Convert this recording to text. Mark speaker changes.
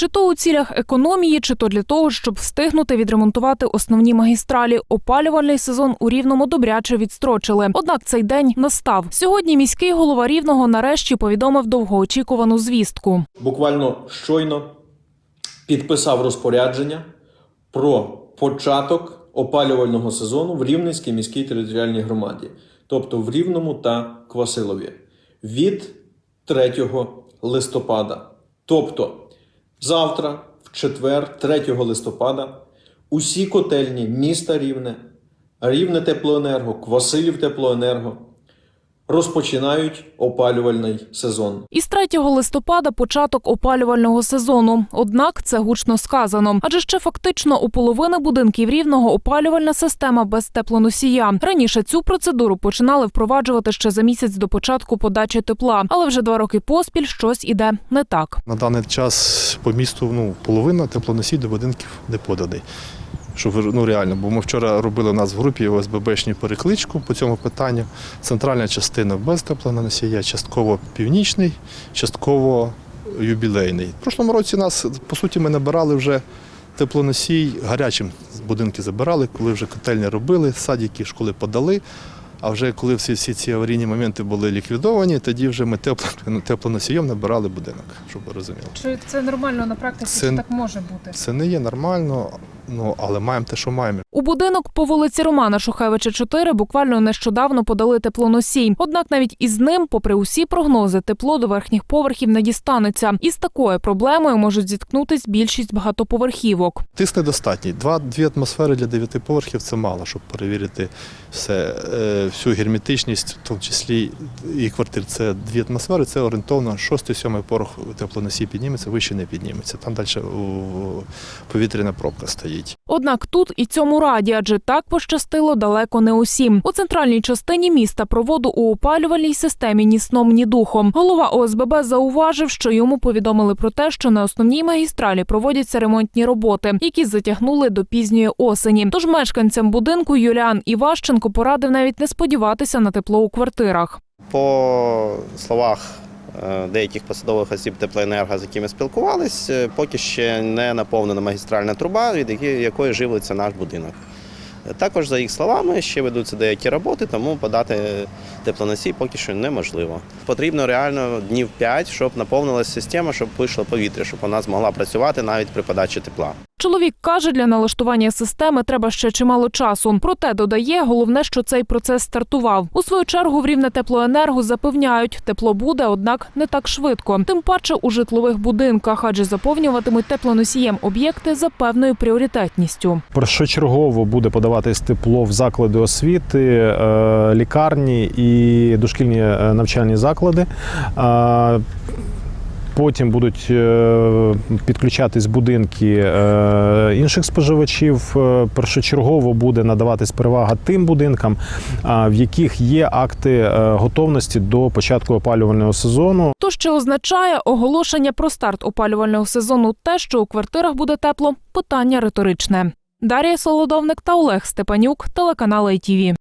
Speaker 1: Чи то у цілях економії, чи то для того, щоб встигнути відремонтувати основні магістралі. Опалювальний сезон у рівному добряче відстрочили. Однак цей день настав. Сьогодні міський голова рівного нарешті повідомив довгоочікувану звістку.
Speaker 2: буквально щойно підписав розпорядження про початок опалювального сезону в Рівненській міській територіальній громаді, тобто в Рівному та Квасилові, від 3 листопада. Тобто завтра, в четвер, 3 листопада, усі котельні міста Рівне, Рівне Теплоенерго, Квасилів Теплоенерго розпочинають опалювальний сезон.
Speaker 1: Із 3 листопада початок опалювального сезону. Однак це гучно сказано. Адже ще фактично у половини будинків рівного опалювальна система без теплоносія. Раніше цю процедуру починали впроваджувати ще за місяць до початку подачі тепла, але вже два роки поспіль щось іде не так.
Speaker 3: На даний час по місту ну, половина теплоносій до будинків не поданий. Що ви- ну, реально, бо ми вчора робили у нас в групі ОСББшню перекличку по цьому питанню. Центральна частина без теплоносія, частково північний, частково юбілейний. В прошлому році нас, по суті, ми набирали вже теплоносій гарячим з будинки забирали, коли вже котельні робили, садики, школи подали. А вже коли всі, всі ці аварійні моменти були ліквідовані, тоді вже ми тепло, теплоносієм набирали будинок, щоб ви розуміли.
Speaker 1: Чи це нормально на практиці?
Speaker 3: Це- Чи так
Speaker 1: може бути?
Speaker 3: Це не є нормально, ну але маємо те, що маємо.
Speaker 1: У будинок по вулиці Романа Шухевича 4 буквально нещодавно подали теплоносій. Однак навіть із ним, попри усі прогнози, тепло до верхніх поверхів не дістанеться. І з такою проблемою можуть зіткнутись більшість багатоповерхівок.
Speaker 3: Тиск недостатній. Два-дві атмосфери для дев'яти поверхів це мало, щоб перевірити все, е, всю герметичність, в тому числі і квартир. Це дві атмосфери, це орієнтовно шостий, сьомий поверх теплоносій підніметься, вище не підніметься. Там далі повітряна пробка стоїть.
Speaker 1: Однак тут і цьому раді, адже так пощастило далеко не усім. У центральній частині міста проводу у опалювальній системі ні сном, ні духом. Голова ОСББ зауважив, що йому повідомили про те, що на основній магістралі проводяться ремонтні роботи, які затягнули до пізньої осені. Тож мешканцям будинку Юліан Іващенко порадив навіть не сподіватися на тепло у квартирах.
Speaker 4: По словах деяких посадових осіб теплоенерго, з якими спілкувались, е, поки ще не наповнена магістральна труба, від якої- якої живиться наш будинок. Е, Також, за їх словами, ще ведуться деякі роботи, тому подати теплоносій поки що неможливо. Потрібно реально днів 5, щоб наповнилася система, щоб вийшло повітря, щоб вона змогла працювати навіть при подачі тепла.
Speaker 1: Чоловік каже, для налаштування системи треба ще чимало часу. Проте додає, головне, що цей процес стартував. У свою чергу в рівне теплоенерго запевняють, тепло буде, однак не так швидко. Тим паче у житлових будинках, адже заповнюватимуть теплоносієм об'єкти за певною пріоритетністю.
Speaker 5: Першочергово буде подаватись тепло в заклади освіти, е, лікарні і дошкільні е, навчальні заклади. Потім будуть е, підключатись будинки е, інших споживачів. Е, Першочергово буде надаватись перевага тим будинкам, в яких є акти готовності до початку опалювального сезону.
Speaker 1: То що означає оголошення про старт опалювального сезону, те, що у квартирах буде тепло, питання риторичне. Дар'я Солодовник та Олег Степанюк, телеканал ITV.